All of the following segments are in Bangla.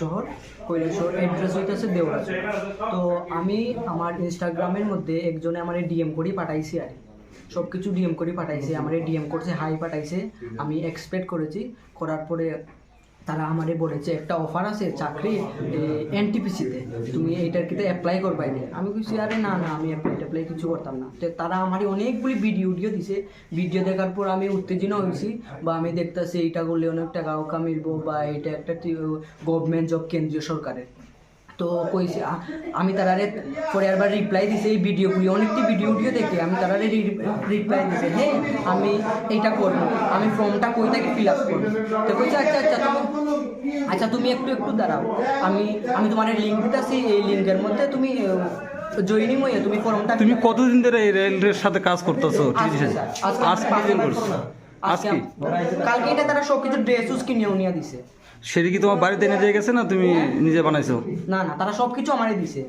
শহর, কৈলাস শহর অ্যাড্রেস হইতেছে দেওরাজ। তো আমি আমার ইনস্টাগ্রামের মধ্যে একজনে আমার ডিএম করি, পাঠাইছি আর সব কিছু ডিএম করে, পাঠাইছে, আমার ডিএম করছে হাই পাঠাইছে। আমি এক্সপেক্ট করেছি, করার পরে তারা আমারে বলেছে, একটা অফার আছে চাকরি এনটিপিসিতে তুমি এইটার কিতে অ্যাপ্লাই করবাই না আমি কিছু আরে না না, আমি অ্যাপ্লাই কিছু করতাম না। তো তারা আমার অনেকগুলি ভিডিও উডিও দিছে। ভিডিও দেখার পর আমি উত্তেজনা হয়েছি বা আমি দেখতেছি এইটা করলে অনেক টাকাও কামিলবো বা এটা একটা গভর্নমেন্ট জব কেন্দ্রীয় সরকারের। তো কইছে আমি তারারে পরে একবার রিপ্লাই দিছে এই ভিডিওগুলি অনেকটি ভিডিও উঠিয়ে দেখে আমি তারারে রিপ্লাই দিছে হ্যাঁ আমি এইটা করব আমি ফর্মটা কই থেকে ফিল আপ করব? তো কইছে আচ্ছা আচ্ছা তুমি আচ্ছা তুমি একটু একটু দাঁড়াও আমি আমি তোমার লিঙ্ক দিতেছি এই লিঙ্কের মধ্যে তুমি জয়েনিং হয়ে তুমি ফর্মটা তুমি কতদিন ধরে এই রেলের সাথে কাজ করতেছো? আজকে স্যার, আজকে আজ দিন করছ। আজকে? কালকে এটা তারা সব কিছু ড্রেস উস কিনেও নিয়ে দিছে। সেটি কি তোমার বাড়িতে এনে দিয়ে গেছে না তুমি নিজে বানাইছো? না না তারা সব কিছু আমারই দিছে।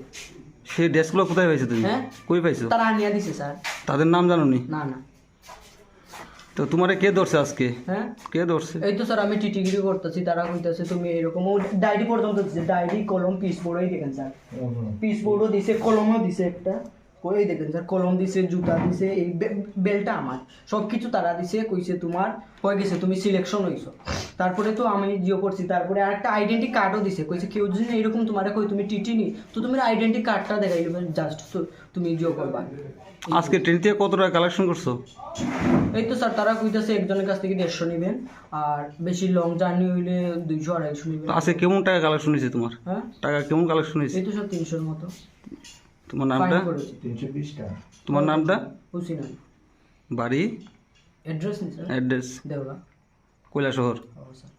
সেই ড্রেসগুলো কোথায় পাইছো তুমি? হ্যাঁ? কই পাইছো? তারা নিয়ে দিছে স্যার। তাদের নাম জানো নি না। না তো তোমারে কে ধরছে আজকে? হ্যাঁ? কে ধরছে? এই তো স্যার আমি টিটিগিরি করতেছি তারা কইতাছে তুমি এরকম ডায়েরি পর্যন্ত দিছে ডায়েরি কলম পিস বোর্ডই দেখেন স্যার। পিস বোর্ডও দিছে কলমও দিছে একটা। ওই দেখেন স্যার কলম দিছে জুতা দিছে এই বেলটা আমার। সব কিছু তারা দিছে কইছে তোমার হয়ে গেছে তুমি সিলেকশন হইছো। তারপরে তো আমি জিও করছি তারপরে আরেকটা আইডেন্টি কার্ডও দিছে কইছে কেউ যদি এরকম তোমার কই তুমি টিটি নি তো তুমি আইডেন্টি কার্ডটা দেখাই জাস্ট তুমি জিও করবা। আজকে ট্রেন থেকে কত টাকা কালেকশন করছ? এই তো স্যার তারা কইতাছে একজনের কাছ থেকে দেড়শো নেবেন আর বেশি লং জার্নি হইলে দুইশো আড়াইশো নেবেন। আজকে কেমন টাকা কালেকশন হয়েছে তোমার? হ্যাঁ? টাকা কেমন কালেকশন হয়েছে এই তো সব তিনশোর মতো। তোমার নামটা? তোমার নামটা? বাড়ি? অ্যাড্রেস নি অ্যাড্রেস দেওয়া কৈলা শহর স্যার